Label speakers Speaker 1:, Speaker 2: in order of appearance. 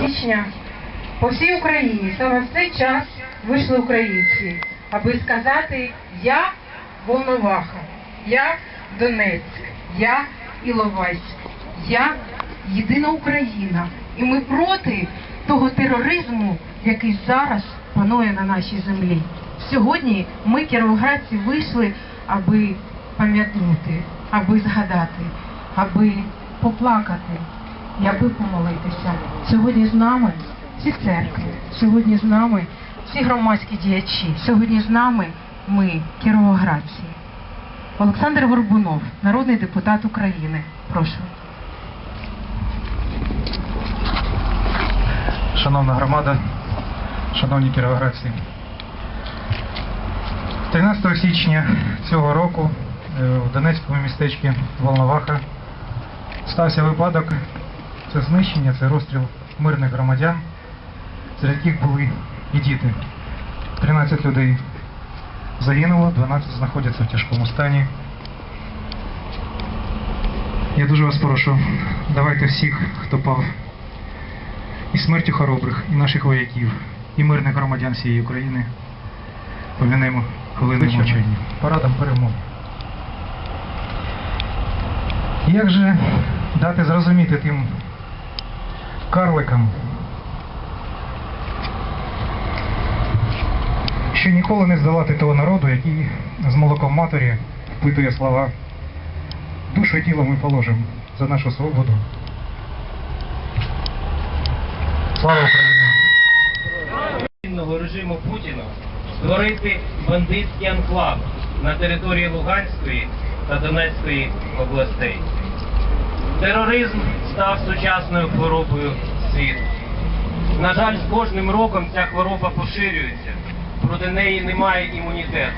Speaker 1: січня по всій Україні саме в цей час вийшли українці, аби сказати я. Волноваха, я Донецьк, я Іловайськ, я єдина Україна. І ми проти того тероризму, який зараз панує на нашій землі. Сьогодні ми, кіровоградці, вийшли, аби пам'ятнути, аби згадати, аби поплакати і аби помолитися. Сьогодні з нами всі церкви, сьогодні з нами всі громадські діячі, сьогодні з нами ми, кіровоградці. Олександр Горбунов, народний депутат України. Прошу.
Speaker 2: Шановна громада, шановні кіровоградці. 13 січня цього року е, в Донецькому містечку Волноваха стався випадок. Це знищення, це розстріл мирних громадян, серед яких були і діти. 13 людей загинуло, 12 знаходяться в тяжкому стані. Я дуже вас прошу, давайте всіх, хто пав і смертю хоробрих, і наших вояків, і мирних громадян всієї України. Помінемо хвилиною мовчання. Парадом перемоги. Як же дати зрозуміти тим карликам, що ніколи не здолати того народу, який з молоком матері впитує слова душу і тіло ми положимо за нашу свободу. Слава Україні!
Speaker 3: режиму Путіна створити бандитський анклав на території Луганської та Донецької областей. Тероризм став сучасною хворобою світу. На жаль, з кожним роком ця хвороба поширюється, проти неї немає імунітету.